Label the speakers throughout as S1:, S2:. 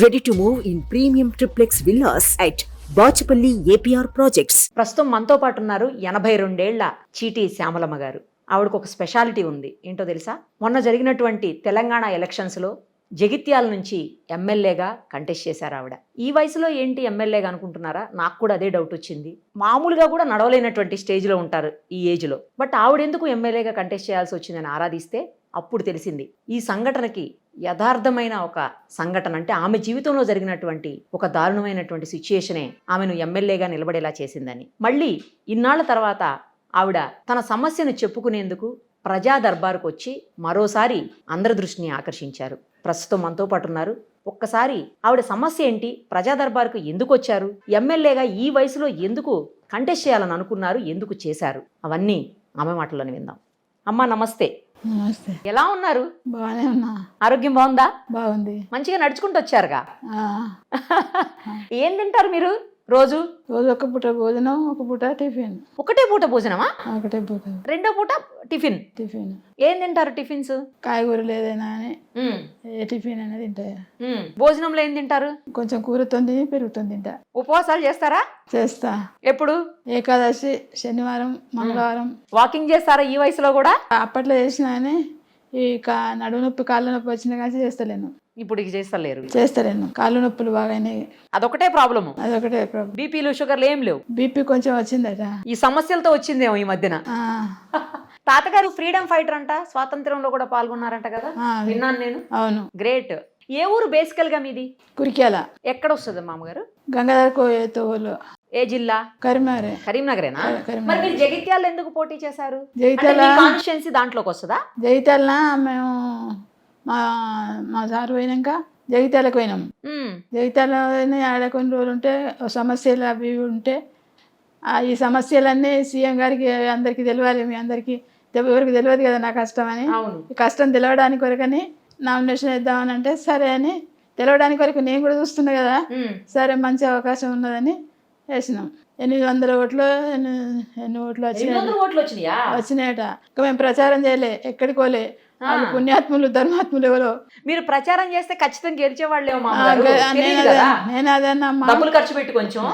S1: Ready to move in premium triplex villas at Bachupally APR projects
S2: ప్రస్తుతం మనతో పాటు ఉన్నారు ఎనభై రెండేళ్ళ చీటీ శ్యామలమ్మ గారు. ఆవిడకు ఒక స్పెషాలిటీ ఉంది. ఏంటో తెలుసా? మొన్న జరిగినటువంటి తెలంగాణ ఎలక్షన్స్లో జగిత్యాల నుంచి ఎమ్మెల్యేగా కంటెస్ట్ చేశారు ఆవిడ. ఈ వయసులో ఏంటి ఎమ్మెల్యేగా అనుకుంటున్నారా? నాకు కూడా అదే డౌట్ వచ్చింది. మామూలుగా కూడా నడవలేనటువంటి స్టేజ్లో ఉంటారు ఈ ఏజ్లో బట్ ఆవిడ ఎందుకు ఎమ్మెల్యేగా కంటెస్ట్ చేయాల్సి వచ్చిందని ఆరాధిస్తే అప్పుడు తెలిసింది. ఈ సంఘటనకి యథార్థమైన ఒక సంఘటన అంటే ఆమె జీవితంలో జరిగినటువంటి ఒక దారుణమైనటువంటి సిచ్యుయేషనే ఆమెను ఎమ్మెల్యేగా నిలబడేలా చేసిందని. మళ్ళీ ఇన్నాళ్ళ తర్వాత ఆవిడ తన సమస్యను చెప్పుకునేందుకు ప్రజా దర్బారుకు వచ్చి మరోసారి అందరి దృష్టిని ఆకర్షించారు. ప్రస్తుతం మనతో పాటు ఉన్నారు. ఒక్కసారి ఆవిడ సమస్య ఏంటి? ప్రజా దర్బారుకు ఎందుకు వచ్చారు? ఎమ్మెల్యేగా ఈ వయసులో ఎందుకు కంటెస్ట్ చేయాలని అనుకున్నారు? ఎందుకు చేశారు? అవన్నీ ఆమె మాటల్లోనే విందాం. అమ్మా నమస్తే.
S3: నమస్తే.
S2: ఎలా ఉన్నారు?
S3: బాగానే ఉన్నా.
S2: ఆరోగ్యం బాగుందా?
S3: బాగుంది.
S2: మంచిగా నడుచుకుంటూ వచ్చారుగా? ఏం తింటారు మీరు? రోజు?
S3: రోజు ఒక పూట భోజనం ఒక పూట టిఫిన్.
S2: ఒకటే పూట భోజనమా?
S3: ఒకటే పూట.
S2: రెండో పూట టిఫిన్.
S3: టిఫిన్.
S2: ఏం తింటారు టిఫిన్స్?
S3: కాయగూరలు ఏదైనా అని. ఏ టిఫిన్ అనేది తింటాయి.
S2: భోజనంలో ఏం తింటారు?
S3: కొంచెం కూరతోంది పెరుగుతుంది తింటా.
S2: ఉపవాసాలు చేస్తారా?
S3: చేస్తా.
S2: ఎప్పుడు?
S3: ఏకాదశి శనివారం మంగళవారం.
S2: వాకింగ్ చేస్తారా ఈ వయసులో కూడా?
S3: అప్పట్లో చేసినా ఈ కా నడుము నొప్పి కాళ్ళ నొప్పి వచ్చిన కానీ చేస్తలేను.
S2: ఇప్పుడు ఇక చేస్తలేరు.
S3: చేస్తలేను. కాళ్ళు నొప్పులు బాగా అయినాయి
S2: అదొకటే ప్రాబ్లము.
S3: అదొకటే ప్రాబ్లం
S2: బీపీలు షుగర్లు ఏం లేవు.
S3: బీపీ కొంచెం వచ్చిందట.
S2: ఈ సమస్యలతో వచ్చిందేమో ఈ మధ్యన.
S3: ఆ,
S2: తాతగారు ఫ్రీడమ్ ఫైటర్ అంట స్వాతంత్రంలో కూడా పాల్గొన్నారంట కదా?
S3: ఆ,
S2: విన్నాను నేను.
S3: అవును.
S2: గ్రేట్. ఏ ఊరు బేసికల్గా మీది?
S3: కురిక్యాల
S2: ఎక్కడ వస్తుంది మామగారు?
S3: గంగాధర కోయతోలు
S2: ఏ జిల్లా?
S3: కరీంనగరే.
S2: కరీంనగరేనా?
S3: కరీంనగర్.
S2: మరి మీరు జగిత్యాల ఎందుకు పోటీ చేశారు?
S3: జగిత్యాల
S2: కాన్స్టిట్యున్సీ దాంట్లోకి వస్తుందా?
S3: జగిత్యాల మేము మా మా సారు పోయినాక జగిత్యాలకు పోయినాం.
S2: మ్మ్.
S3: జగిత్యాల ఆడ కొన్ని రోజులు ఉంటే సమస్యలు అవి ఉంటే ఈ సమస్యలన్నీ సీఎం గారికి అందరికీ తెలియాలి మీ అందరికీ ఎవరికి తెలియదు కదా నా కష్టం అని. కష్టం తెలవడానికి వరకని నామినేషన్ వేద్దామని అంటే సరే అని తెలవడానికి వరకు నేను కూడా చూస్తున్నా కదా. సరే మంచి అవకాశం ఉన్నదని వేసినాం. ఎనిమిది వందల ఓట్లు ఎన్ని ఓట్లు వచ్చినాయి.
S2: వందల ఓట్లు వచ్చినాయా?
S3: వచ్చినాయట. ఇంకా మేము ప్రచారం చేయలే ఎక్కడికి పోలే. వాళ్ళు పుణ్యాత్ములు ధర్మాత్ములు ఎవరో.
S2: మీరు ప్రచారం చేస్తే ఖచ్చితంగా గెలిచేవాళ్ళేమో
S3: నేను అదే
S2: కదా
S3: నేను అదే అన్నమ్మా
S2: డబ్బులు ఖర్చు పెట్టి కొంచెం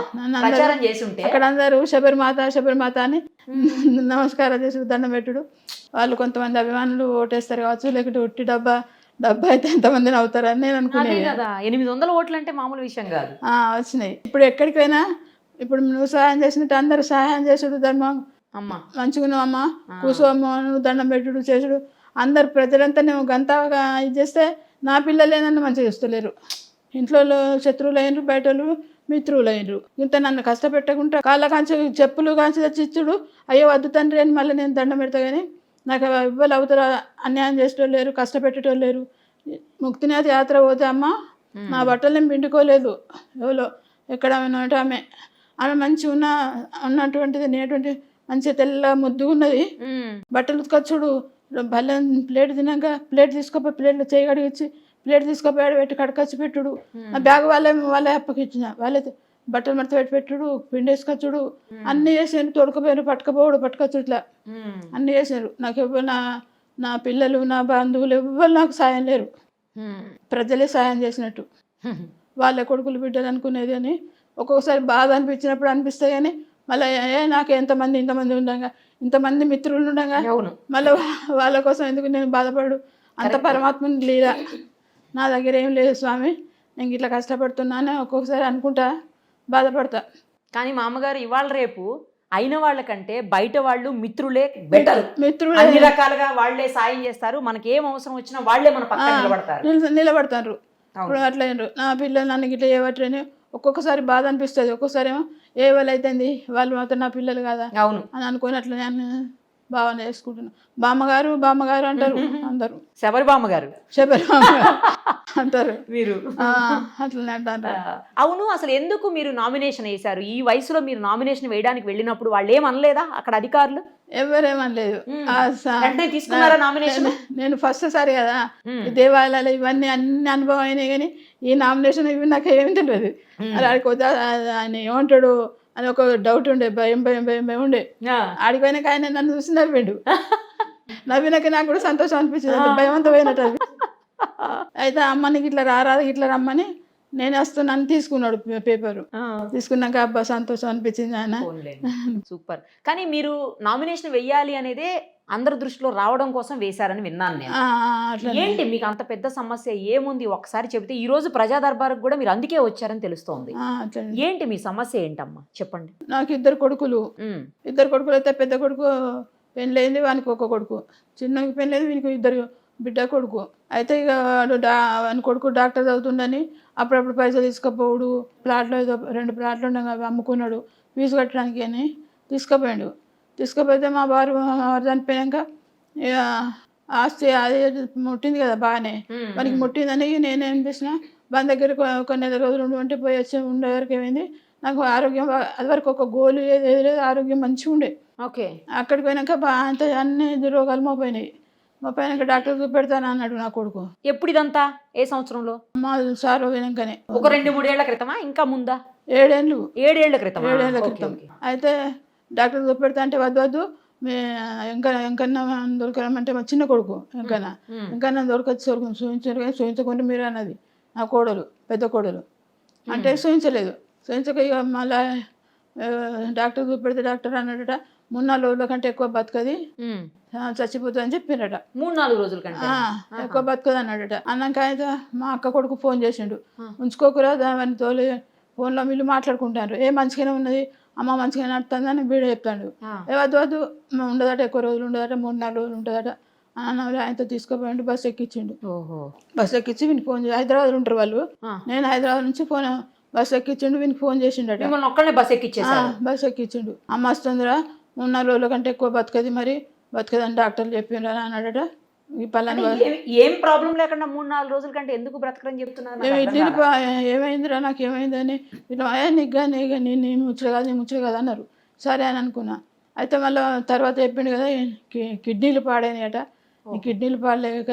S2: ప్రచారం చేసి ఉంటే
S3: అక్కడ అందరూ శబరిమాత శబరిమాత అని నమస్కారం చేసి దండం పెట్టుడు. వాళ్ళు కొంతమంది అభిమానులు ఓటేస్తారు కావచ్చు లేకుంటే ఉట్టి డబ్బా డబ్బా అయితే ఎంతమందిని అవుతారని నేను
S2: కదా ఎనిమిది వందల ఓట్లు అంటే మామూలు విషయం కాదు.
S3: ఆ, వచ్చినాయి. ఇప్పుడు ఎక్కడికి పోయినా ఇప్పుడు నువ్వు సహాయం చేసినట్టు అందరు సహాయం చేసుడు ధర్మం.
S2: అమ్మా.
S3: మంచిగున్నావు అమ్మ. కూసోమ్మ నువ్వు దండం పెట్టుడు చేసుడు. అందరు ప్రజలంతా నువ్వు గంతగా ఇది చేస్తే నా పిల్లలే నన్ను మంచిగా చూస్తలేరు. ఇంట్లో శత్రువులు అయినరు బయట వాళ్ళు మిత్రులు అయినరు. ఇంత నన్ను కష్టపెట్టకుండా కాళ్ళ కాంచి చెప్పులు కాంచి తెచ్చి ఇచ్చుడు. అయ్యో వద్దు తండ్రి అని మళ్ళీ నేను దండం పెడతా కానీ నాకు ఇవ్వాలి అవుతారా అన్యాయం చేసేటోళ్ళు లేరు కష్టపెట్టేటోళ్ళు లేరు. ముక్తినాథ్ యాత్ర పోతే అమ్మ నా బట్టలు నేను పిండుకోలేదు. ఎవరో ఎక్కడ ఆమె ఆమె. ఆమె మంచిగా ఉన్న ఉన్నటువంటిది నేటువంటి మంచిగా తెల్ల ముద్దుగా ఉన్నది. బట్టలు ఉతకొచ్చుడు బల్లెం ప్లేట్ తిన్నాక ప్లేట్ తీసుకోపోయి ప్లేట్లో చేయి కడిగిచ్చి ప్లేట్ తీసుకోపోయి ఆడ పెట్టి కడకొచ్చి పెట్టుడు. ఆ బ్యాగ్ వాళ్ళే వాళ్ళే అప్పకిచ్చిన వాళ్ళే బట్టలు మడత పెట్టి పెట్టుడు పిండి వేసుకొచ్చుడు అన్నీ చేసారు తోడుకుపోయారు పట్టుకపోవడు పట్టుకొచ్చు ఇట్లా. అన్నీ చేశారు నాకు ఎవ్వరు నా నా పిల్లలు నా బంధువులు ఎవ్వరు నాకు సాయం లేరు. ప్రజలే సాయం చేసినట్టు. వాళ్ళ కొడుకులు బిడ్డలు అనుకునేది అని ఒక్కొక్కసారి బాధ అనిపించినప్పుడు అనిపిస్తాయి కానీ మళ్ళీ ఏ నాకు ఎంతమంది ఇంతమంది ఉండగా ఇంతమంది మిత్రులు ఉండగా మళ్ళీ వాళ్ళ కోసం ఎందుకు నేను బాధపడు అంత పరమాత్మని లీల. నా దగ్గర ఏం లేదు స్వామి. నేను ఇట్లా కష్టపడుతున్నాను ఒక్కొక్కసారి అనుకుంటా బాధపడతా.
S2: కానీ మా అమ్మగారు ఇవాళ రేపు అయిన వాళ్ళకంటే బయట వాళ్ళు మిత్రులే బెటర్
S3: మిత్రులు.
S2: అన్ని రకాలుగా వాళ్ళే సాయం చేస్తారు. మనకి ఏం అవసరం వచ్చినా వాళ్ళే మన పక్కన నిలబడతారు.
S3: నిల- నిలబడతారు. అట్లా. నా పిల్లలు నన్ను ఇట్లా చేయబట్టని ఒక్కొక్కసారి బాధ అనిపిస్తుంది. ఒక్కొక్కసారి ఏమో ఏ వాళ్ళు అయితుంది వాళ్ళు మాత్రం నా పిల్లలు కదా?
S2: అవును.
S3: అని అనుకుని నేను భావన చేసుకుంటున్నాను బామ్మగారు బామ్మగారు అంటారు. అందరూ.
S2: శబరిబామ్మ గారు
S3: శబరి అంటారు.
S2: మీరు.
S3: అట్లనే అంటారు.
S2: అవును అసలు ఎందుకు మీరు నామినేషన్ వేశారు? ఈ వయసులో మీరు నామినేషన్ వేయడానికి వెళ్ళినప్పుడు వాళ్ళు ఏమనలేదా అక్కడ అధికారులు?
S3: ఎవరేమనలేదు.
S2: తీసుకున్నారా నామినేషన్?
S3: నేను- ఫస్ట్ సారి కదా. దేవాలయాలు ఇవన్నీ అన్ని అనుభవం అయినాయి కానీ ఈ నామినేషన్ ఇవి నాకు ఏమి తెలియదు. అలా ఆయన ఏమంటాడు? అని ఒక డౌట్ ఉండే భయం భయం భయం భయం ఉండే. ఆడిపోయినాక ఆయన నన్ను చూసి నవ్విండు. నవ్వినాక నాకు కూడా సంతోషం అనిపించింది భయం అంతా పోయినట్టు అయితే అమ్మ నీకు ఇట్లా రారాదు ఇట్లా రమ్మని నేను వస్తున్నాను తీసుకున్నాడు పేపరు. తీసుకున్నాక అబ్బా సంతోషం అనిపించింది ఆయన.
S2: సూపర్. కానీ మీరు నామినేషన్ వెయ్యాలి అనేదే అందరి దృష్టిలో రావడం కోసం వేశారని విన్నాను నేను. ఏంటి మీకు అంత పెద్ద సమస్య ఏముంది? ఒకసారి చెబితే ఈ రోజు ప్రజా దర్బార్కు కూడా మీరు అందుకే వచ్చారని తెలుస్తోంది. ఏంటి మీ సమస్య ఏంటమ్మా? చెప్పండి.
S3: నాకు ఇద్దరు కొడుకులు. ఇద్దరు కొడుకులు అయితే పెద్ద కొడుకు పెళ్ళయింది వానికి ఒక కొడుకు. చిన్నకి పెళ్ళైంది వీనికి ఇద్దరు బిడ్డ కొడుకు. అయితే ఇక వాడు డా వాని కొడుకు డాక్టర్ చదువుతుండని అప్పుడప్పుడు పైసలు తీసుకుపోవుడు ప్లాట్లో ఏదో రెండు ప్లాట్లు ఉండగా అమ్ముకున్నాడు ఫీజు కట్టడానికి అని తీసుకుపోయాడు. తీసుకుపోతే మా వారు మా వారు చనిపోయాక ఇక ఆస్తి అది ముట్టింది కదా బాగానే. మనకి ముట్టిందని నేనేం చేసిన వాని దగ్గర కొన్ని నెల రోజులు ఉండి ఉంటే పోయి వచ్చి ఉండే వరకు ఏమైంది? నాకు ఆరోగ్యం అది వరకు ఒక గోలు ఏది లేదు ఆరోగ్యం మంచిగా ఉండే.
S2: ఓకే.
S3: అక్కడికి పోయినాక బా అంత అన్ని రోగాలు మోపోయినాయి మోపోయినాక డాక్టర్ చూపెడతాను అన్నాడు నా కొడుకు.
S2: ఎప్పుడు ఇదంతా? ఏ సంవత్సరంలో?
S3: మా సార్ పోయినాకనే.
S2: ఒక రెండు మూడేళ్ళ క్రితమా? ఇంకా ముందా?
S3: ఏడేళ్ళు.
S2: ఏడేళ్ళ క్రితమా? ఏడేళ్ళ
S3: క్రితం. అయితే డాక్టర్ చూపెడతా అంటే వద్దు వద్దు. ఇంకా ఇంకన్నా దొరకరమంటే మా చిన్న కొడుకు ఇంకన్నా.
S2: ఉమ్,
S3: ఇంకా దొరకచ్చు సొరకు చూపించారు కానీ చూపించకుండా మీరు అన్నది. నా కోడలు పెద్ద కోడలు. అంటే చూపించలేదు చూపించక ఇక మళ్ళా డాక్టర్ చూపెడితే డాక్టర్ అన్నాడట మూడు నాలుగు రోజుల కంటే ఎక్కువ బతకది. చచ్చిపోతుంది అని చెప్పిండట
S2: మూడు నాలుగు రోజుల కంటే?
S3: ఎక్కువ బతకదు అన్నాడట అన్నాక అయితే మా అక్క కొడుకు ఫోన్ చేసిండు. ఉంచుకోకురా దాని తోలి ఫోన్లో వీళ్ళు మాట్లాడుకుంటారు. ఏ మంచిగానే ఉన్నది అమ్మ మంచిగా నడుతుంది అని వీడు చెప్తాడు. వద్దు వద్దు ఉండదట ఎక్కువ రోజులు ఉండదట మూడు నాలుగు రోజులు ఉంటుందట అన్న ఆయనతో తీసుకుపోయిండు బస్సు ఎక్కించిండు. బస్సు ఎక్కించి వీనికి ఫోన్ చేసి హైదరాబాద్ ఉంటారు వాళ్ళు. నేను హైదరాబాద్ నుంచి ఫోన్ బస్సు ఎక్కించిండు వీనికి ఫోన్ చేసిండట.
S2: మిమ్మల్ని ఒక్కళ్ళనే బస్
S3: ఆ,
S2: ఎక్కిచ్చేసారు
S3: బస్సు ఎక్కించిండు. అమ్మ వస్తుందిరా మూడు నాలుగు రోజుల కంటే ఎక్కువ బతకది మరి బతకదని డాక్టర్లు చెప్పిండ్రు అని అన్నాడట.
S2: ఏ- ఏం ప్రాబ్లం లేకుండా మూడు నాలుగు రోజుల కంటే ఎందుకు బ్రతకరని చెప్తున్నారు
S3: ఏమైందిరా నాకు ఏమైందని? ఇట్లా ఏ నీకు నీ నీ నీ ముచ్చట కాదు నీ ముచ్చట కాదు అన్నారు. సరే అని అనుకున్నా. అయితే మళ్ళీ తర్వాత చెప్పిండు కదా కిడ్నీలు పాడైనాయట. ఈ కిడ్నీలు పాడలేక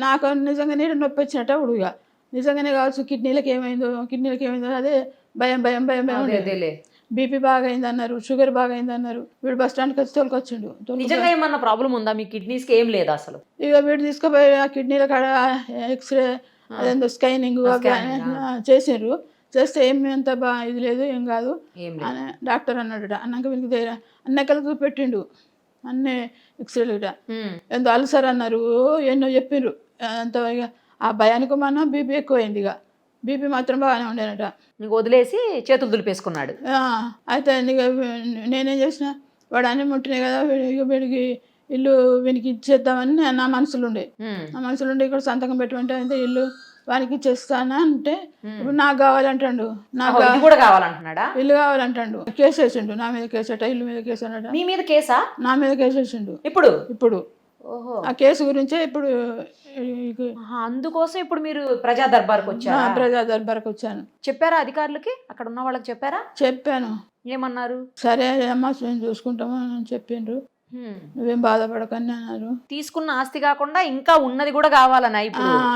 S3: నాకు నిజంగా నీరు నొప్పి వచ్చినట్ట ఉడుగా. నిజంగానే కావచ్చు కిడ్నీలకు ఏమైందో కిడ్నీలకు ఏమైందో అదే భయం భయం భయం భయం. బీపీ బాగా అయింది అన్నారు షుగర్ బాగా అయింది అన్నారు వీడు బస్ స్టాండ్కి వచ్చి తోలుకొచ్చిండు. తోలుకొ-
S2: నిజంగా ఏమన్నా ప్రాబ్లం ఉందా? మీ కిడ్నీస్కి ఏం లేదు అసలు?
S3: ఇక వీడు తీసుకుపోయి ఆ కిడ్నీల కాడ ఎక్స్రే అదేందో స్కైనింగ్ చేసిండ్రు. చేస్తే ఏమి అంత బా ఇది లేదు ఏం కాదు. అని డాక్టర్ అన్నాడు అన్నాక వీనికి దగ్గర అన్ని ఎక్కలకు పెట్టిండు. అన్ని ఎక్స్రేలు ఇట ఎంతో అల్సర్ అన్నారు. ఎన్నో చెప్పిండ్రు అంత ఇక ఆ భయానికి మన బీపీ ఎక్కువైంది ఇక బీపీ మాత్రం బాగానే ఉండేనట.
S2: నీకు వదిలేసి చేతులు దులిపేసుకున్నాడు.
S3: ఆ, అయితే నేనేం చేసిన? వాడు అన్ని ముట్టినాయి కదా వీడికి ఇల్లు వీనికి ఇచ్చేద్దామని నా- మనసులో ఉండే. నా మనసులో ఉండే ఇక్కడ సంతకం పెట్టమంటే అయితే ఇల్లు వానికి ఇచ్చేస్తానా అంటే ఇప్పుడు నాకు కావాలంటాడు. నాకు
S2: కూడా కావాలంటున్నాడా?
S3: ఇల్లు కావాలంటాడు. కేసు వేసిండు నా మీద కేసు అట ఇల్లు మీద కేసు అన్నట.
S2: మీ మీద కేసా?
S3: నా మీద కేసు వేసిండు.
S2: ఇప్పుడు?
S3: ఇప్పుడు. ఆ కేసు గురించే ఇప్పుడు
S2: అందుకోసం ఇప్పుడు మీరు ప్రజా దర్బార్కి వచ్చారా
S3: ప్రజా దర్బార్కి వచ్చాను
S2: చెప్పారా అధికారులకి? అక్కడ ఉన్న వాళ్ళకి చెప్పారా?
S3: చెప్పాను.
S2: ఏమన్నారు?
S3: సరే అమ్మా మేము చూసుకుంటాము అని చెప్పిండ్రు. నువ్వేం బాధపడకని అన్నారు.
S2: తీసుకున్న ఆస్తి కాకుండా ఇంకా ఉన్నది కూడా కావాలనా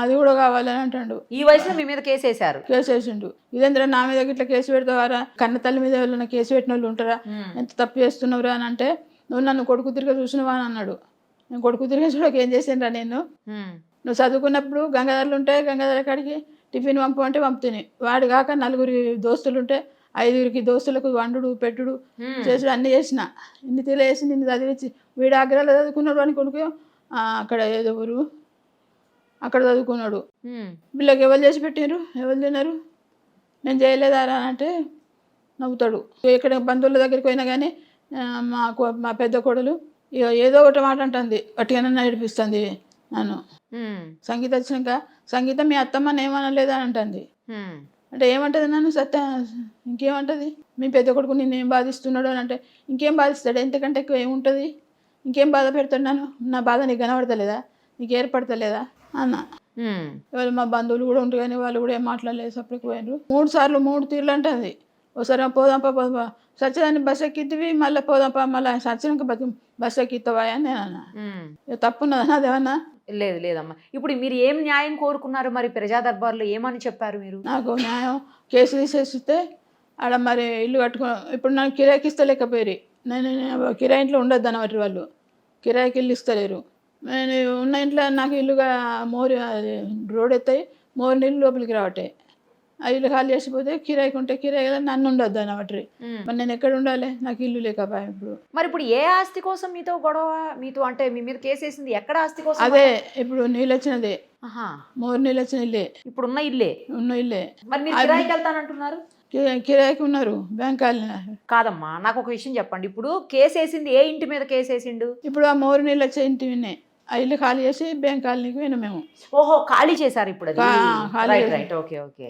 S3: అది కూడా కావాలని అంటాడు.
S2: ఈ వయసులో మీ మీద కేసు వేశారు
S3: కేసు వేసిండు ఇదేంద్ర నా మీద ఇట్లా కేసు పెడతావారా? కన్న తల్లి మీద ఎవరైనా కేసు పెట్టిన వాళ్ళు ఉంటారా. ఎంత తప్పు చేస్తున్నావురా అని అంటే నువ్వు నన్ను కొడుకు తిరిగి చూసినవా? అని అన్నాడు. నేను కొడుకు తిరిగి చూడక ఏం చేసిండ్రా నేను. నువ్వు చదువుకున్నప్పుడు గంగాధరలు ఉంటే గంగాధర కాడికి టిఫిన్ పంపు అంటే పంపుతుంది. వాడు కాక నలుగురి దోస్తులు ఉంటే ఐదుగురికి దోస్తులకు వండుడు పెట్టుడు. చేసుడు అన్నీ చేసిన. ఇన్ని తెలియసి నిన్ను చదివించి వీడు ఆగ్రహాలు చదువుకున్నాడు అని కొడుకు అక్కడ ఏదో ఊరు అక్కడ చదువుకున్నాడు. వీళ్ళకి ఎవరు చేసి పెట్టినారు ఎవరు తిన్నారు? నేను చేయలేదారా అని అంటే నవ్వుతాడు. ఇక్కడ బంధువుల దగ్గరికి పోయినా కానీ మా మా పెద్ద కొడలు ఇక ఏదో ఒకటి మాట అంటుంది వట్టిగానే నేర్పిస్తుంది నన్ను. సంగీత వచ్చినాక సంగీతం మీ అత్తమ్మని ఏమనలేదా అని అంటుంది. అంటే ఏమంటది నన్ను సత్య ఇంకేమంటది? మీ పెద్ద కొడుకు నిన్ను ఏం బాధిస్తున్నాడు అని అంటే ఇంకేం బాధిస్తాడు? ఎంతకంటే ఎక్కువ ఏముంటుంది? ఇంకేం బాధ పెడతాడు నన్ను? నా బాధ నీకు కనబడతలేదా? నీకు ఏర్పడతలేదా? అన్న. వాళ్ళు మా బంధువులు కూడా ఉంటారు కానీ వాళ్ళు కూడా ఏం మాట్లాడలేదు సపరేట్ పోయినారు మూడు సార్లు మూడు తీర్లు అంటుంది ఒకసారి పోదాంపా పోదాంపా. సత్యదాన్ని బస్ ఎక్కిద్దివి మళ్ళీ పోదాంపా మళ్ళీ సత్యనాక బతు బస్ ఎక్కిస్తావా అని నేను అన్నా.
S2: హ్మ్.
S3: ఇక తప్పున్నదా అదేమన్నా
S2: లేదు లేదమ్మా. ఇప్పుడు మీరు ఏం న్యాయం కోరుకున్నారు మరి ప్రజా దర్బార్లో? ఏమని చెప్పారు మీరు?
S3: నాకు న్యాయం కేసు తీసేస్తే ఆడ మరి ఇల్లు కట్టుకో ఇప్పుడు నాకు కిరాయికి ఇస్తలేకపోయారు నేను కిరాయి ఇంట్లో ఉండొద్దు అన్నమాట వాళ్ళు. కిరాయికి ఇల్లు ఇస్తలేరు. నేను ఉన్న ఇంట్లో నాకు ఇల్లుగా మోరు రోడ్ ఎత్తాయి మోరు నీళ్ళు లోపలికి రావట్టే. ఆ ఇల్లు ఖాళీ చేసిపోతే కిరాయికి ఉంటే కిరాయి కదా నన్ను ఉండొద్దు
S2: ఉమ్.
S3: మరి నేను ఎక్కడ ఉండాలి? నాకు ఇల్లు లేకపోయా ఇప్పుడు.
S2: మరి ఇప్పుడు ఏ ఆస్తి కోసం మీతో గొడవ? మీతో అంటే మీ మీద కేసేసింది ఎక్కడ ఆస్తి కోసం
S3: అదే ఇప్పుడు నీళ్ళు వచ్చినదే. మూడు నీళ్ళు వచ్చిన ఇల్లే
S2: ఇప్పుడున్న ఇల్లే?
S3: ఉన్న ఇల్లే.
S2: మరి మీరు కిరాయికి వెళ్తానంటున్నారు?
S3: కిరాయికి ఉన్నారు బ్యాంక్
S2: కాదమ్మా నాకు ఒక విషయం చెప్పండి. ఇప్పుడు కేసు వేసింది ఏ ఇంటి మీద కేసు వేసిండు?
S3: ఇప్పుడు ఆ మోరు నీళ్ళు వచ్చే ఇంటి విన్నే ఆ ఇల్లు ఖాళీ చేసి బ్యాంక్ కాలనీకి పోయినాం మేము.
S2: ఓహో ఖాళీ చేశారు ఇప్పుడు అది?
S3: కా-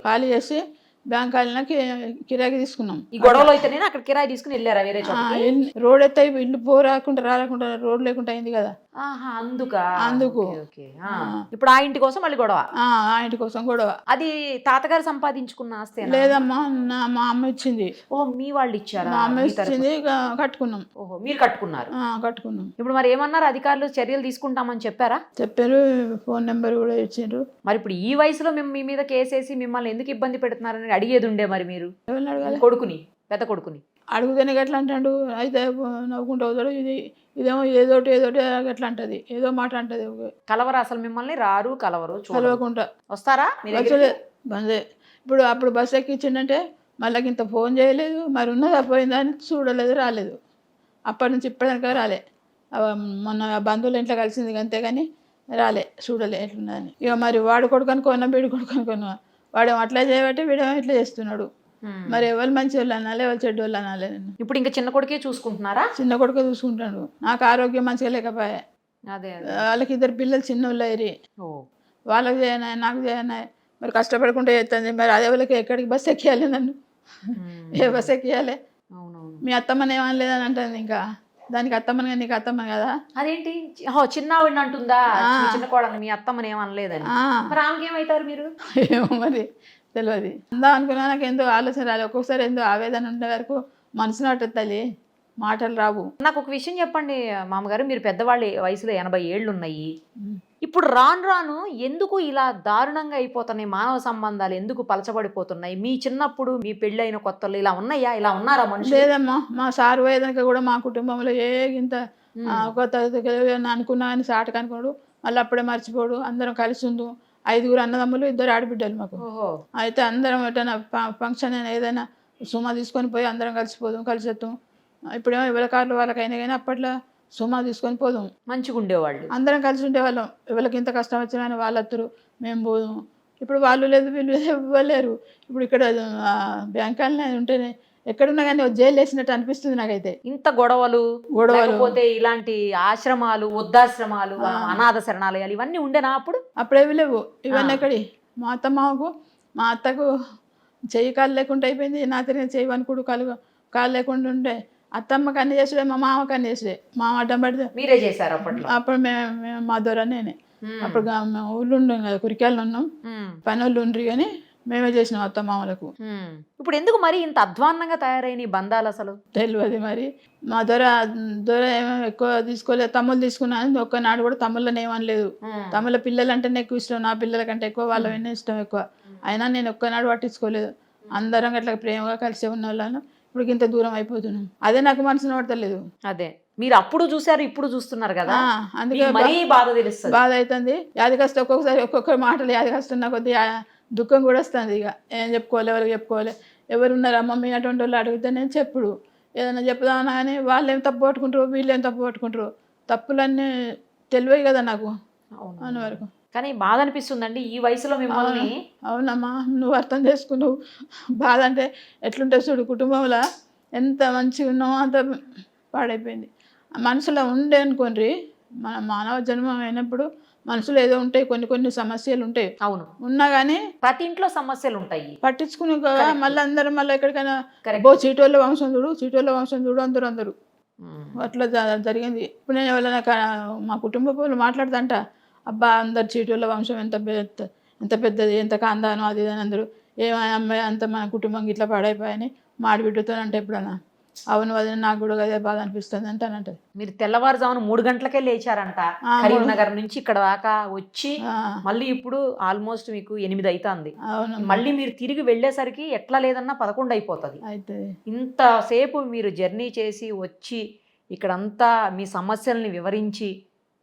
S3: ఖాళీ చేసి బ్యాంక్ కాలనీకి కిరాయికి తీసుకున్నాం.
S2: ఈ గొడవలో అయితే అక్కడ కిరాయి తీసుకుని వెళ్ళారా వేరే
S3: ఆ,
S2: చోట
S3: ఇల్లు- రోడ్ ఎత్తే ఇల్లు పో రాకుండా రాకుండా రోడ్ లేకుండా అయింది కదా.
S2: అందుక?
S3: అందుకు.
S2: ఓకే ఇప్పుడు ఆ ఇంటి కోసం మళ్ళీ గొడవ?
S3: ఆ ఇంటి కోసం గొడవ.
S2: అది తాతగారు సంపాదించుకున్న ఆస్తి
S3: లేదమ్మా నా మా అమ్మ ఇచ్చింది.
S2: ఓహో మీ వాళ్ళు ఇచ్చారా
S3: మా అమ్మ? ఇచ్చింది కట్టుకున్నాం.
S2: ఓహో మీరు కట్టుకున్నారు.
S3: ఆ, కట్టుకున్నాం.
S2: ఇప్పుడు మరి ఏమన్నారు? అధికారులు చర్యలు తీసుకుంటామని చెప్పారా?
S3: చెప్పారు ఫోన్ నెంబర్ కూడా ఇచ్చిండ్రు
S2: మరి ఇప్పుడు ఈ వయసులో మేము మీ మీద కేసేసి మిమ్మల్ని ఎందుకు ఇబ్బంది పెడుతున్నారని అడిగేది ఉండే మరి మీరు? కొడుకుని పెద్ద కొడుకుని.
S3: అడుగుతేనే గట్లా అంటాడు? అయితే నవ్వుకుంటూ అవుతాడు ఇది ఇదేమో ఏదోటి ఏదోటి గట్లా అంటది. ఏదో మాట అంటది.
S2: కలవరు అసలు మిమ్మల్ని రారు కలవరు
S3: కలవకుండా.
S2: వస్తారా
S3: బందే. ఇప్పుడు అప్పుడు బస్ ఎక్కించిండంటే మళ్ళీ ఇంత ఫోన్ చేయలేదు. మరి ఉన్నదా పోయిందా అని చూడలేదు రాలేదు. అప్పటి నుంచి ఇప్పటిదాకా రాలే. మొన్న బంధువులు ఇంట్లో కలిసింది అంతేగాని రాలే చూడలే ఎట్లున్నదని ఇక మరి వాడు కొడుకు అనుకోనా వీడు కొడుకు అనుకోనా వాడేమో అట్లా చేయబట్టి వీడేమో ఇట్లా చేస్తున్నాడు. మరి ఎవరు మంచి వాళ్ళు అనాలి ఎవరు చెడ్డ వాళ్ళు అనాలి నేను
S2: ఇప్పుడు ఇంకా చిన్న కొడుకే చూసుకుంటున్నారా?
S3: చిన్న కొడుకు చూసుకుంటాడు. నాకు ఆరోగ్యం మంచిగా లేకపోయా.
S2: అదే
S3: వాళ్ళకి ఇద్దరు పిల్లలు చిన్న వాళ్ళు వాళ్ళకి చేయనా నాకు చేయనా మరి కష్టపడకుండా చేస్తుంది. మరి అదే వాళ్ళకి ఎక్కడికి బస్ ఎక్కియాలి నన్ను. ఏ బస్ ఎక్కియాలి? మీ అత్తమ్మని ఏమనలేదని అంటుంది ఇంకా. దానికి అత్తమ్మని కానీ నీకు అత్తమ్మ కదా?
S2: అదేంటి? ఓ చిన్నావిడిని అంటుందా? చిన్న కోడలు మీ అత్తమ్మని ఏమనలేదని మరి ఆమెకి ఏమవుతారు మీరు?
S3: ఏమో మరి. తెలియదు అందా అనుకున్నా నాకు ఎంతో ఆలోచన రాలి. ఒక్కొక్కసారి ఎంతో ఆవేదన ఉండే వరకు మనసు నాటు తల్లి మాటలు రావు.
S2: నాకు ఒక విషయం చెప్పండి మామగారు. మీరు పెద్దవాళ్ళ వయసులో ఎనభై ఏళ్ళు ఉన్నాయి ఇప్పుడు రాను రాను ఎందుకు ఇలా దారుణంగా అయిపోతున్నాయి? మానవ సంబంధాలు ఎందుకు పలచబడిపోతున్నాయి? మీ చిన్నప్పుడు మీ పెళ్ళైన కొత్తలు ఇలా ఉన్నాయా? ఇలా ఉన్నారా మనుషులు?
S3: లేదమ్మా. మా సారు వేదనక కూడా మా కుటుంబంలో ఏ ఇంత ఒక తరగతి అనుకున్నా అని సాటకు అనుకోడు మళ్ళీ అప్పుడే మర్చిపోడు. అందరం కలిసి ఉండు. ఐదుగురు అన్నదమ్ములు ఇద్దరు ఆడబిడ్డలు మాకు.
S2: ఓహో.
S3: అయితే అందరం ఫ- ఫంక్షన్ అయినా ఏదైనా సుమా తీసుకొని పోయి అందరం కలిసిపోదాం కలిసి వస్తాం ఇప్పుడేమో ఎవరి కార్లు వాళ్ళకైనా కానీ అప్పట్లో సుమా తీసుకొని పోదాం.
S2: మంచిగా ఉండేవాళ్ళు.
S3: అందరం కలిసి ఉండేవాళ్ళం. ఎవరికి ఇంత కష్టం వచ్చినా కానీ వాళ్ళు వస్తారు మేము పోదాం. ఇప్పుడు వాళ్ళు లేదు వీళ్ళు ఇవ్వలేరు ఇప్పుడు ఇక్కడ ఆ, బ్యాంక్ అనేది ఉంటేనే ఎక్కడున్నా కానీ జైలు వేసినట్టు అనిపిస్తుంది నాకైతే.
S2: ఇంత గొడవలు
S3: గొడవలు.
S2: లేకపోతే ఇలాంటి ఆశ్రమాలు వృద్ధాశ్రమాలు అనాథ శరణాలయాలు ఇవన్నీ ఉండేనా అప్పుడు?
S3: అప్పుడేవి లేవు. ఇవన్నీ. ఎక్కడి? మా అత్తమ్మకు మా అత్తకు చెయ్యి కాలు లేకుండా అయిపోయింది. నా తిరిగి చెయ్యి వనుకుడు కాలు కాలు లేకుండా ఉండే. అత్తమ్మకి అన్ని చేసుడే మా మామకి అన్ని చేసుడే మామ అడ్డం పడితే
S2: మీరే చేశారు అప్పట్లో?
S3: అప్పుడు మేము మేము మా దొర నేనే. అప్పుడు మేము ఊళ్ళో ఉన్నాం కదా కురికాయలు ఉన్నాం. పని వాళ్ళు ఉండ్రి కానీ మేమే చేసినాం అత్త మామలకు.
S2: ఇప్పుడు ఎందుకు మరి ఇంత అధ్వాన్నంగా తయారైన బంధాలు అసలు?
S3: తెలియదు మరి. మా దొర దొర ఏమో ఎక్కువ తీసుకోలేదు తమ్ముళ్ళు తీసుకున్నాను ఒక్కనాడు కూడా తమ్ముళ్ళని ఏమనలేదు. తమ్ముళ్ళ పిల్లలు అంటేనే ఎక్కువ ఇష్టం నా పిల్లల కంటే ఎక్కువ వాళ్ళ ఇష్టం ఎక్కువ. అయినా నేను ఒక్కనాడు పట్టించుకోలేదు. అందరం అట్లా ప్రేమగా కలిసి ఉన్న వాళ్ళను ఇప్పుడు ఇంత దూరం అయిపోతున్నాం. అదే నాకు మనసును పడతలేదు
S2: అదే. మీరు అప్పుడు చూసారు ఇప్పుడు చూస్తున్నారు కదా?
S3: అందుకే
S2: బాధ తెలుస్తుంది.
S3: బాధ అవుతుంది యాది కష్టం ఒక్కొక్కసారి ఒక్కొక్క మాటలు యాది కష్టం నాకు కొద్ది దుఃఖం కూడా వస్తుంది ఇక. ఏం చెప్పుకోవాలి ఎవరికి చెప్పుకోవాలి? ఎవరు ఉన్నారు అమ్మమ్మ అటువంటి వాళ్ళు అడిగితే నేను చెప్పుడు. ఏదైనా చెప్పుదామన్నా కానీ వాళ్ళు ఏం తప్పు పట్టుకుంటారు వీళ్ళు ఏం తప్పు పట్టుకుంటారు తప్పులన్నీ తెలివే కదా నాకు.
S2: అవును.
S3: అని వరకు.
S2: కానీ బాధ అనిపిస్తుందండి ఈ వయసులో మిమ్మల్ని.
S3: అవునమ్మా నువ్వు అర్థం చేసుకున్నావు. బాధ అంటే ఎట్లుంటే చూడు కుటుంబంలో ఎంత మంచిగా ఉన్నామో అంత పాడైపోయింది. మనసులో ఉండే అనుకోండి మన మానవ జన్మం అయినప్పుడు మనసులో ఏదో ఉంటాయి కొన్ని కొన్ని సమస్యలు ఉంటాయి.
S2: అవును.
S3: ఉన్నా కానీ
S2: ప్రతి ఇంట్లో సమస్యలు ఉంటాయి.
S3: పట్టించుకుని మళ్ళీ అందరూ మళ్ళీ ఎక్కడికైనా. బో చీటోళ్ళ వంశం చూడు చీటోళ్ళ వంశం చూడు అందరూ అందరూ. అట్లా జరిగింది. ఇప్పుడు నేను ఎవరైనా మా కుటుంబ వాళ్ళు మాట్లాడుతుంట అబ్బా అందరు చీటోళ్ళ వంశం ఎంత పెద్ద ఎంత పెద్దది ఎంత కాందానో అది అని అందరూ. ఏమై అమ్మాయి అంత మన కుటుంబం ఇట్లా పాడైపోయాయని మాడిబిడ్డతో అంటే ఎప్పుడన్నా? అవును అది నాకు కూడా అదే బాధ అనిపిస్తుంది అంటే అని అంటది.
S2: మీరు తెల్లవారుజామున మూడు గంటలకే లేచారంట. కరీంనగర్ నుంచి ఇక్కడ దాకా వచ్చి మళ్ళీ ఇప్పుడు ఆల్మోస్ట్ మీకు ఎనిమిది అవుతుంది
S3: అవును.
S2: మళ్ళీ మీరు తిరిగి వెళ్ళేసరికి ఎట్లా లేదన్నా పదకొండు అయిపోతుంది.
S3: అయితే
S2: ఇంతసేపు మీరు జర్నీ చేసి వచ్చి ఇక్కడంతా మీ సమస్యల్ని వివరించి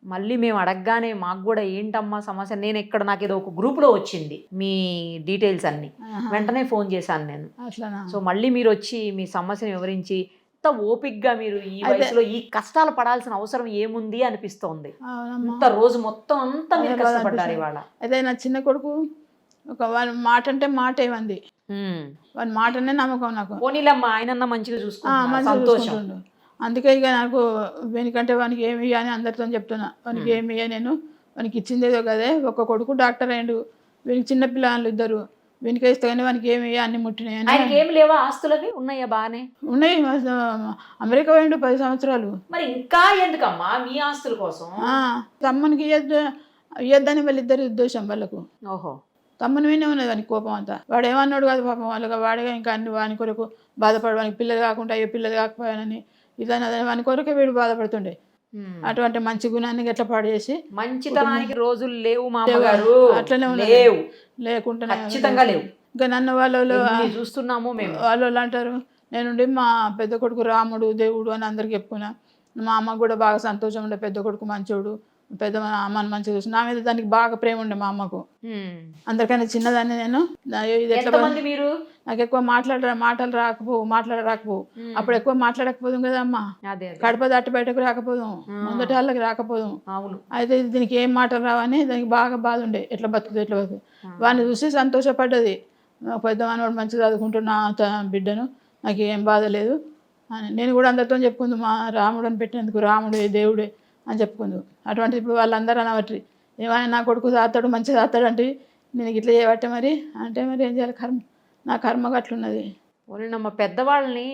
S2: మళ్ళీ మేము అడగగానే మాకు కూడా ఏంటమ్మా సమస్య? నేను ఇక్కడ నాకు ఏదో ఒక గ్రూప్లో వచ్చింది మీ డీటెయిల్స్ అన్ని. వెంటనే ఫోన్ చేశాను నేను. సో మళ్ళీ మీరు వచ్చి మీ సమస్యను వివరించి ఇంత ఓపిక్గా మీరు ఈ. వయసులో ఈ కష్టాలు పడాల్సిన అవసరం ఏముంది అనిపిస్తోంది. ఇంత రోజు మొత్తం అంతా మీరు కష్టపడ్డారు. ఇవాళ.
S3: అదే నా చిన్న కొడుకు ఒక వాళ్ళ మాట అంటే మాట ఏమంది. వాడి మాటనే నమ్మకం నాకు.
S2: పోనీలమ్మా ఆయనన్నా మంచిగా
S3: మంచిగా
S2: సంతోషం.
S3: అందుకే ఇక నాకు వెనుకంటే వానికి ఏమి అని అందరితో చెప్తున్నా. వానికి ఏమి నేను వానికి ఇచ్చిందేదో కదే. ఒక కొడుకు డాక్టర్ అయ్యిండు. వీనికి చిన్న పిల్లలు ఇద్దరు. వీనికే ఇస్తే కానీ వానికి ఏమి అన్ని ముట్టినాయి అని.
S2: ఆయనకి ఏం లేవా? ఆస్తులవి ఉన్నాయా బాగానే?
S3: ఉన్నాయి. అమెరికా పోయిండు పది సంవత్సరాలు.
S2: మరి ఇంకా ఎందుకమ్మా? మీ ఆస్తుల కోసం.
S3: తమ్మునికి ఇయ్యద్దు. ఇయ్యద్దని వాళ్ళిద్దరి ఉద్దేశం వాళ్ళకు.
S2: ఓహో.
S3: తమ్ముని మీదే ఉన్నది వానికి కోపం అంతా. వాడు ఏమన్నాడు కాదు పాపం వాళ్ళగా వాడిగా ఇంకా అన్ని వాని కొరకు బాధపడు వానికి పిల్లలు కాకుండా అయ్యో పిల్లలు కాకపోయానని. ఇదని అదని వాని కొరకే వీడు బాధపడుతుండే. అటువంటి మంచి గుణాన్ని గట్ల పాడు చేసి
S2: మంచితనానికి రోజులు లేవు మా అమ్మగారు
S3: అట్లనే.
S2: లేవు.
S3: లేకుండా
S2: ఖచ్చితంగా లేవు.
S3: ఇంకా నన్ను వాళ్ళు
S2: చూస్తున్నాము మేము.
S3: వాళ్ళు అంటారు నేనుండి మా పెద్ద కొడుకు రాముడు దేవుడు అని అందరికి చెప్పుకున్నా. మా అమ్మకు కూడా బాగా సంతోషం ఉండే పెద్ద కొడుకు మంచోడు. పెద్ద అమ్మని మంచిగా చూసి నా మీద దానికి బాగా ప్రేమ ఉండే మా అమ్మకు.
S2: ఉమ్.
S3: అందరికన్నా చిన్నదాన్ని నేను.
S2: మీరు?
S3: నాకు ఎక్కువ మాట్లాడ మాటలు రాకపోవు మాట్లాడ రాకపోవు. అప్పుడు ఎక్కువ మాట్లాడకపోదు కదా అమ్మ కడప దాటి బయటకు రాకపోదు ముందటి వాళ్ళకి రాకపోదు. అయితే దీనికి ఏం మాటలు రావని దానికి బాగా బాధ ఉండే ఎట్లా బతుకుతుంది ఎట్లా బతుకు వాడిని చూసి సంతోషపడ్డది. పెద్ద మనవాడు మంచిగా చదువుకుంటున్నా బిడ్డను. నాకు ఏం బాధ లేదు. అని నేను కూడా అందరితో చెప్పుకుంది మా రాముడు అని పెట్టినందుకు రాముడే దేవుడే అని చెప్పుకుందు. అటువంటి ఇప్పుడు వాళ్ళందరూ అనబట్టి ఏమైనా నా కొడుకు తాతాడు మంచిగా తాతాడు అంటే నేను ఇట్లా చేయబట్టే మరి? అంటే మరి ఏం చేయాలి? కర్మ. నా కర్మ అట్లున్నది
S2: ఓన్లీ పెద్దవాళ్ళని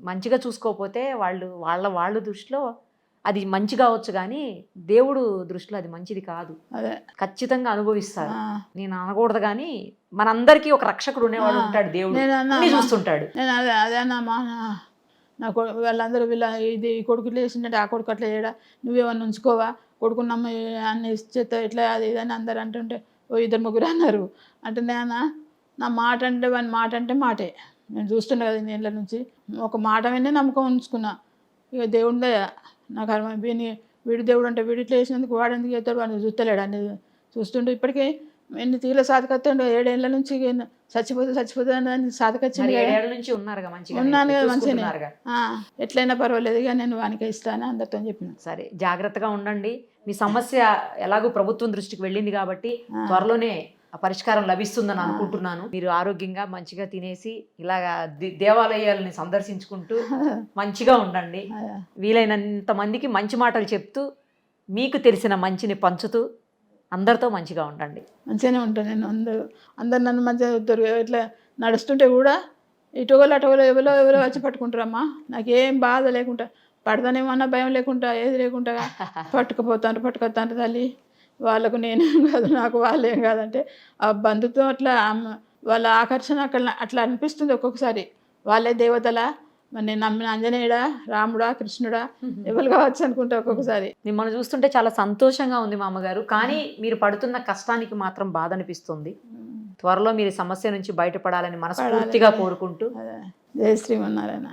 S2: మంచిగా చూసుకోకపోతే వాళ్ళు వాళ్ళ వాళ్ళ దృష్టిలో అది మంచి కావచ్చు కానీ దేవుడు దృష్టిలో అది మంచిది కాదు.
S3: అదే.
S2: ఖచ్చితంగా అనుభవిస్తారు. నేను అనకూడదు కానీ మనందరికీ ఒక రక్షకుడు ఉండేవాడు ఉంటాడు దేవుడు.
S3: అన్నా.
S2: చూస్తుంటాడు.
S3: నేను అదే అదే నా- నా కొ వాళ్ళందరూ వీళ్ళ ఇది ఈ కొడుకు చేసిందంటే ఆ కొడుకు అట్లా చేయడా? నువ్వేమన్నా ఉంచుకోవా? కొడుకు నమ్మ అన్ని ఇచ్చేత ఇట్లా అది ఇది అని అందరు అంటుంటే ఓ ఇద్దరు ముగ్గురు అన్నారు. అంటే నేను నా మాట అంటే వాని మాట అంటే మాటే. నేను చూస్తున్నా కదా నీళ్ళ నుంచి. ఒక మాట వినే నమ్మకం ఉంచుకున్నా. ఇక దేవుడే నా కర్మ వీని వీడు దేవుడు అంటే వీడు ఇట్లా చేసినందుకు వాడు ఎందుకు చేస్తాడు? వాడిని చూస్తలేడు అనేది చూస్తుంటే ఇప్పటికీ ఎన్ని తీగల సాధకత్తుండే ఏడేళ్ళ నుంచి చచ్చిపోతే చచ్చిపోతే అని సాధకొచ్చింది
S2: నుంచి మంచిగా
S3: ఉన్నాను కదా. ఆ, ఎట్లయినా పర్వాలేదు ఇక నేను వానికి ఇస్తాను అందరితో చెప్పిన.
S2: సరే జాగ్రత్తగా ఉండండి. మీ సమస్య ఎలాగో ప్రభుత్వం దృష్టికి వెళ్ళింది కాబట్టి. త్వరలోనే పరిష్కారం లభిస్తుందని అనుకుంటున్నాను. మీరు ఆరోగ్యంగా మంచిగా తినేసి ఇలాగా ది- దేవాలయాలని సందర్శించుకుంటూ మంచిగా ఉండండి. వీలైనంత మందికి మంచి మాటలు చెప్తూ మీకు తెలిసిన మంచిని పంచుతూ అందరితో మంచిగా ఉండండి.
S3: మంచిగానే ఉంటాను నేను. అందరూ అందరు నన్ను మంచిగా ఇట్లా నడుస్తుంటే కూడా ఇటువలు అటువలు ఎవరో ఎవరో వచ్చి పట్టుకుంటారమ్మా. నాకేం బాధ లేకుండా పడతానేమన్నా భయం లేకుండా ఏది లేకుండా పట్టుకుపోతాను పట్టుకొస్తాను తల్లి. వాళ్ళకు నేనేం కాదు నాకు వాళ్ళేం కాదంటే ఆ బంధుత్వం అట్లా వాళ్ళ ఆకర్షణ అక్కడ అట్లా అనిపిస్తుంది ఒక్కొక్కసారి. వాళ్ళే దేవతలా మరి నేను నమ్మిన ఆంజనేయుడా రాముడా కృష్ణుడా ఎవరు కావచ్చు అనుకుంటా ఒక్కొక్కసారి.
S2: మిమ్మల్ని చూస్తుంటే చాలా సంతోషంగా ఉంది మా అమ్మగారు కానీ మీరు పడుతున్న కష్టానికి మాత్రం బాధ అనిపిస్తుంది. త్వరలో మీరు సమస్య నుంచి బయటపడాలని మనస్ఫూర్తిగా కోరుకుంటూ.
S3: జయ శ్రీమన్నారాయణ